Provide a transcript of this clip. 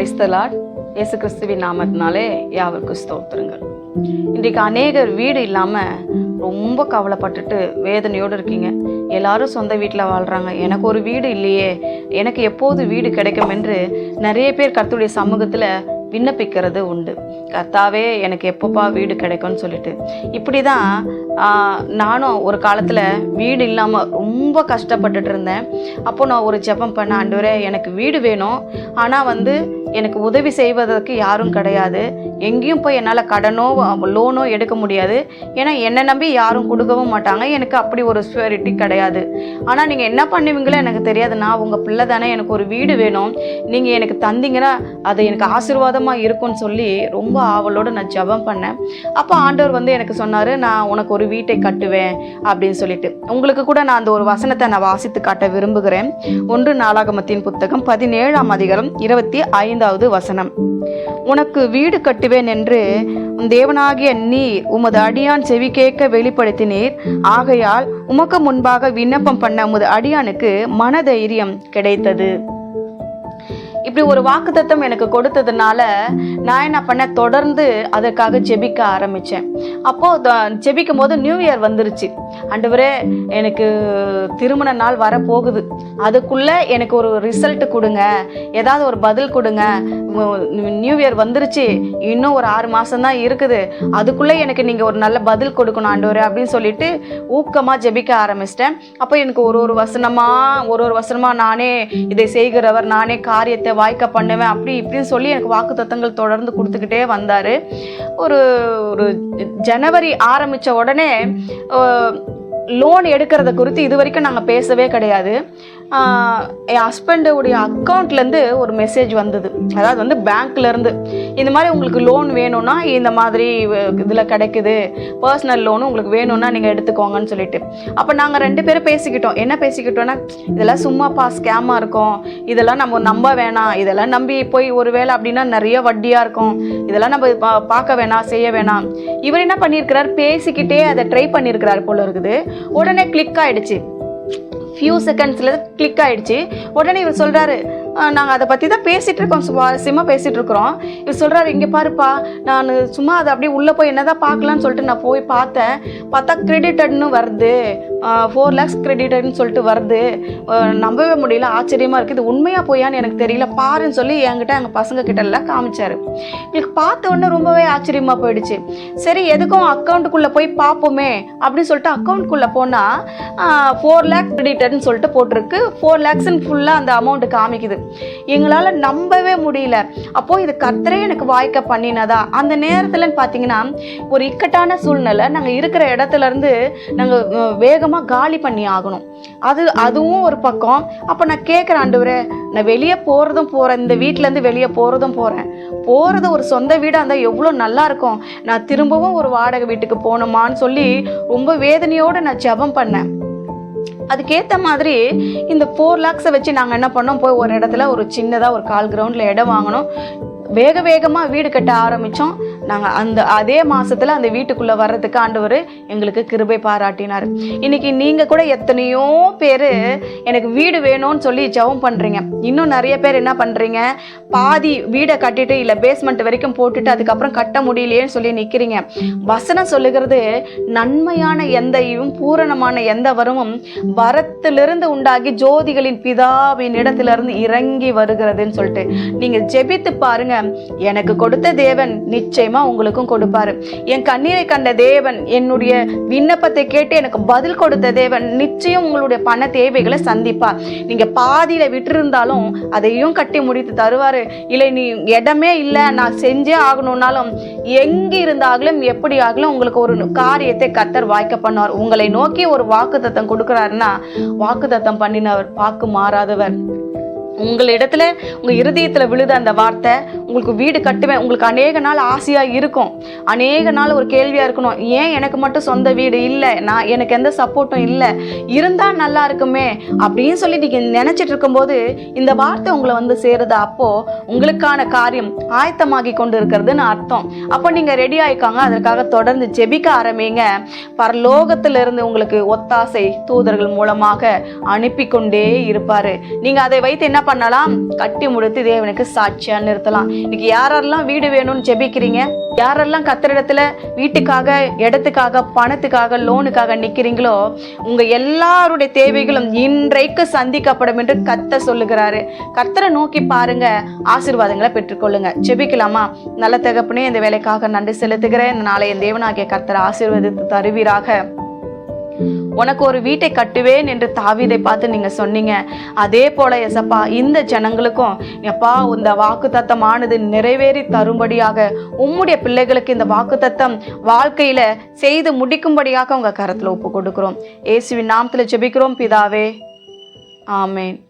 கிரைஸ்தலாட் இயேசு கிறிஸ்துவின் நாமத்தினாலே யாவருக்கு ஸ்தோத்திரங்கள். இன்றைக்கு அநேகர் வீடு இல்லாமல் ரொம்ப கவலைப்பட்டுட்டு வேதனையோடு இருக்கீங்க. எல்லாரும் சொந்த வீட்டில் வாழ்கிறாங்க எனக்கு ஒரு வீடு இல்லையே. எனக்கு எப்போது வீடு கிடைக்கும் என்று நிறைய பேர் கருத்துடைய சமூகத்தில் விண்ணப்பிக்கிறது உண்டு. கர்த்தாவே எனக்கு எப்பப்பா வீடு கிடைக்கும்னு சொல்லிட்டு. இப்படி தான் நானும் ஒரு காலத்தில் வீடு இல்லாமல் ரொம்ப கஷ்டப்பட்டுட்டு இருந்தேன். அப்போ நான் ஒரு ஜெபம் பண்ண ஆண்டவரே எனக்கு வீடு வேணும். ஆனால் வந்து எனக்கு உதவி செய்வதற்கு யாரும் கிடையாது. எங்கேயும் போய் என்னால் கடனோ லோனோ எடுக்க முடியாது. ஏன்னா என்னை நம்பி யாரும் கொடுக்கவும் மாட்டாங்க. எனக்கு அப்படி ஒரு ஸ்பிரிட்டி கிடையாது. ஆனால் நீங்கள் என்ன பண்ணுவீங்களோ எனக்கு தெரியாது. நான் உங்கள் பிள்ளை தானே. எனக்கு ஒரு வீடு வேணும். நீங்கள் எனக்கு தந்தீங்கன்னா அது எனக்கு ஆசீர்வாதமாக இருக்கும்னு சொல்லி ரொம்ப ஆவலோடு நான் ஜெபம் பண்ணேன். அப்போ ஆண்டவர் வந்து எனக்கு சொன்னார் நான் உனக்கு ஒரு வீட்டை கட்டுவேன் அப்படின்னு சொல்லிட்டு. உங்களுக்கு கூட நான் அந்த ஒரு வசனத்தை நான் வாசித்து காட்ட விரும்புகிறேன். ஒன்று நாளாகமத்தின் புத்தகம் பதினேழாம் அதிகாரம் இருபத்தி ஐந்து ஐந்தாவது வசனம். உனக்கு வீடு கட்டுவேன் என்று தேவனாகிய நீர் உமது அடியான் செவி கேட்க வெளிப்படுத்தினீர். ஆகையால் உமக்கு முன்பாக விண்ணப்பம் பண்ண உமது அடியானுக்கு மனதைரியம் கிடைத்தது. இப்படி ஒரு வாக்குத்தத்தம் எனக்கு கொடுத்ததுனால நான் என்ன பண்ணேன்? தொடர்ந்து அதற்காக ஜெபிக்க ஆரம்பித்தேன் அப்போது ஜெபிக்கும் போது நியூ இயர் வந்துருச்சு. ஆண்டவரே எனக்கு திருமண நாள் வரப்போகுது. அதுக்குள்ளே எனக்கு ஒரு ரிசல்ட் கொடுங்க. ஏதாவது ஒரு பதில் கொடுங்க. நியூ இயர் வந்துருச்சு. இன்னும் ஒரு ஆறு மாதம் தான் இருக்குது. அதுக்குள்ளே எனக்கு நீங்கள் ஒரு நல்ல பதில் கொடுக்கணும் ஆண்டவரே அப்படின்னு சொல்லிட்டு ஊக்கமாக ஜெபிக்க ஆரம்பிச்சிட்டேன். அப்போ எனக்கு ஒரு ஒரு வசனமாக ஒரு ஒரு வசனமாக நானே இதை செய்கிறவர் நானே காரியத்தை வாய்க்க பண்ணுவேன் அப்படி இப்படின்னு சொல்லி எனக்கு வாக்கு தத்தங்கள் தொடர்ந்து கொடுத்துக்கிட்டே வந்தார். ஒரு ஒரு ஜனவரி ஆரம்பித்த உடனே லோன் எடுக்கிறத குறித்து இது வரைக்கும் நாங்கள் பேசவே கிடையாது. என் ஹஸ்பண்டோடைய அக்கௌண்ட்லேருந்து ஒரு மெசேஜ் வந்தது. அதாவது வந்து பேங்க்லேருந்து இந்த மாதிரி உங்களுக்கு லோன் வேணும்னா இந்த மாதிரி இதில் கிடைக்குது. பர்சனல் லோனு உங்களுக்கு வேணும்னா நீங்கள் எடுத்துக்கோங்கன்னு சொல்லிட்டு. அப்போ நாங்கள் ரெண்டு பேரும் பேசிக்கிட்டோம். என்ன பேசிக்கிட்டோன்னா இதெல்லாம் சும்மாப்பா ஸ்கேமாக இருக்கும். இதெல்லாம் நம்ம நம்ப வேணாம். இதெல்லாம் நம்பி போய் ஒரு வேளை அப்படின்னா நிறைய வட்டியாக இருக்கும். இதெல்லாம் நம்ம பார்க்க வேணாம் செய்ய வேணாம். இவர் என்ன பண்ணியிருக்கிறார்? பேசிக்கிட்டே அதை ட்ரை பண்ணியிருக்கிறார் போல இருக்குது. உடனே கிளிக் ஆகிடுச்சு ஃபியூ செகண்ட்ஸில் கிளிக் ஆகிடுச்சு உடனே இவர் சொல்கிறாரு நாங்கள் அதை பற்றி தான் பேசிகிட்டு இருக்கோம் சுவாரஸ்யமாக பேசிகிட்டு இருக்கிறோம். இவர் சொல்கிறாரு இங்கே பாருப்பா நான் சும்மா அதை அப்படியே உள்ளே போய் என்ன தான் பார்க்கலான்னு சொல்லிட்டு நான் போய் பார்த்தேன். பார்த்தா கிரெடிட்டட்னு வருது. ஃபோர் லேக்ஸ் கிரெடிட்னு சொல்லிட்டு வருது. நம்பவே முடியல. ஆச்சரியமாக இருக்குது இது உண்மையாக போயான்னு எனக்கு தெரியல. பாருன்னு சொல்லி என்கிட்ட எங்கள் பசங்க கிட்ட எல்லாம் காமிச்சார். எங்களுக்கு பார்த்த உடனே ரொம்பவே ஆச்சரியமாக போயிடுச்சு. சரி எதுக்கும் அக்கௌண்ட்டுக்குள்ளே போய் பார்ப்போமே அப்படின்னு சொல்லிட்டு அக்கௌண்ட்குள்ளே போனால் ஃபோர் லேக் கிரெடிட்னு சொல்லிட்டு போட்டிருக்கு. ஃபோர் லேக்ஸ்ன்னு ஃபுல்லாக அந்த அமௌண்ட்டு காமிக்குது. எங்களால் நம்பவே முடியல. அப்போது இது கத்தரே எனக்கு வாய்க்க பண்ணினதா? அந்த நேரத்தில் பார்த்தீங்கன்னா ஒரு இக்கட்டான சூழ்நிலை. நாங்கள் இருக்கிற இடத்துலேருந்து நாங்கள் வேகம் வேகமாக காலி பண்ணி ஆகணும். அது அதுவும் ஒரு பக்கம். அப்போ நான் கேட்குறேன் ஆண்டவரே நான் வெளியே போகிறதும் போகிறேன் இந்த வீட்டிலேருந்து வெளியே போகிறதும் போகிறேன் போகிறது ஒரு சொந்த வீடாக இருந்தால் எவ்வளோ நல்லா இருக்கும். நான் திரும்பவும் ஒரு வாடகை வீட்டுக்கு போகணுமான்னு சொல்லி ரொம்ப வேதனையோடு நான் ஜெபம் பண்ணேன். அதுக்கேற்ற மாதிரி இந்த ஃபோர் லேக்ஸை வச்சு நாங்கள் என்ன பண்ணோம்? போய் ஒரு இடத்துல ஒரு சின்னதாக ஒரு கால் கிரவுண்டில் இடம் வாங்கினோம். வேக வேகமாக வீடு கட்ட ஆரம்பித்தோம் நாங்கள் அந்த அதே மாதத்தில் அந்த வீட்டுக்குள்ளே வர்றதுக்கு ஆண்டவர் எங்களுக்கு கிருபை பாராட்டினார். இன்னைக்கு நீங்கள் கூட எத்தனையோ பேர் எனக்கு வீடு வேணும்னு சொல்லி ஜவம் பண்ணுறீங்க இன்னும் நிறைய பேர் என்ன பண்ணுறீங்க பாதி வீடை கட்டிட்டு இல்லை பேஸ்மெண்ட் வரைக்கும் போட்டுட்டு அதுக்கப்புறம் கட்ட முடியலையேன்னு சொல்லி நிற்கிறீங்க வசனம் சொல்லுகிறது நன்மையான எந்தையும் பூரணமான எந்த வரமும் வரத்திலிருந்து உண்டாகி ஜோதிகளின் பிதாவின் இடத்திலிருந்து இறங்கி வருகிறதுன்னு சொல்லிட்டு. நீங்கள் ஜெபித்து பாருங்க எனக்கு கொடுத்த தேவன் நிச்சயமா உங்களுக்கும் கொடுப்பாரு. என் கண்ணீரை கண்ட தேவன் என்னுடைய விண்ணப்பத்தை கேட்டு எனக்கு பதில் கொடுத்த தேவன் நிச்சயம் உங்களுடைய பண தேவைகளை சந்திப்பார். நீங்க பாதியில விட்டிருந்தாலும் அதையும் கட்டி முடித்து தருவாரு. இல்லை நீ இடமே இல்லை நான் செஞ்சே ஆகணும்னாலும் எங்க இருந்தாலும் எப்படி ஆகலும் உங்களுக்கு ஒரு காரியத்தை கத்தர் வாய்க்க பண்ணுவார். உங்களை நோக்கி ஒரு வாக்குத்தத்தம் கொடுக்குறாருன்னா வாக்குத்தத்தம் பண்ணினவர் பாக்கு மாறாதவர். உங்களிடத்துல உங்க இருதயத்துல விழுத அந்த வார்த்தை உங்களுக்கு வீடு கட்டுவேன். உங்களுக்கு அநேக நாள் ஆசையாக இருக்கும். அநேக நாள் ஒரு கேள்வியாக இருக்கணும். ஏன் எனக்கு மட்டும் சொந்த வீடு இல்லை? நான் எனக்கு எந்த சப்போர்ட்டும் இல்லை. இருந்தால் நல்லா இருக்குமே அப்படின்னு சொல்லி நீங்கள் நினச்சிட்டு இருக்கும்போது இந்த வார்த்தை உங்களை வந்து சேருது. அப்போது உங்களுக்கான காரியம் ஆயத்தமாகி கொண்டு இருக்கிறதுன்னு அர்த்தம். அப்போ நீங்கள் ரெடி ஆகிக்காங்க அதற்காக தொடர்ந்து ஜெபிக்க ஆரம்பிங்க. பரலோகத்திலிருந்து உங்களுக்கு ஒத்தாசை தூதர்கள் மூலமாக அனுப்பி கொண்டே இருப்பார். நீங்கள் அதை வைத்து என்ன பண்ணலாம்? கட்டி முடித்து தேவனுக்கு சாட்சியாக நிறுத்தலாம். இன்னைக்கு யாரெல்லாம் வீடு வேணும்னு ஜெபிக்கிறீங்க? யாரெல்லாம் கத்திரிடத்துல வீட்டுக்காக இடத்துக்காக பணத்துக்காக லோனுக்காக நிக்கிறீங்களோ உங்க எல்லாருடைய தேவைகளும் இன்றைக்கு சந்திக்கப்படும் என்று கத்த சொல்லுகிறாரு. கர்த்தரை நோக்கி பாருங்க ஆசீர்வாதங்களை பெற்றுக்கொள்ளுங்க. ஜெபிக்கலாமா? நல்ல தகப்பனே இந்த வேலைக்காக நன்றி செலுத்துகிறேன். இந்த நாளை என் தேவனாகிய கர்த்தரை ஆசீர்வதித்து தருவீராக. உனக்கு ஒரு வீட்டை கட்டுவேன் என்று தாவீதை பார்த்து நீங்க சொன்னீங்க. அதே போல எசப்பா இந்த ஜனங்களுக்கும் எப்பா இந்த வாக்கு நிறைவேறி தரும்படியாக உம்முடைய பிள்ளைகளுக்கு இந்த வாக்கு வாழ்க்கையில செய்து முடிக்கும்படியாக உங்க கரத்துல ஒப்பு கொடுக்கிறோம். இயேசுவின் நாமத்துல ஜெபிக்கிறோம் பிதாவே. ஆமேன்.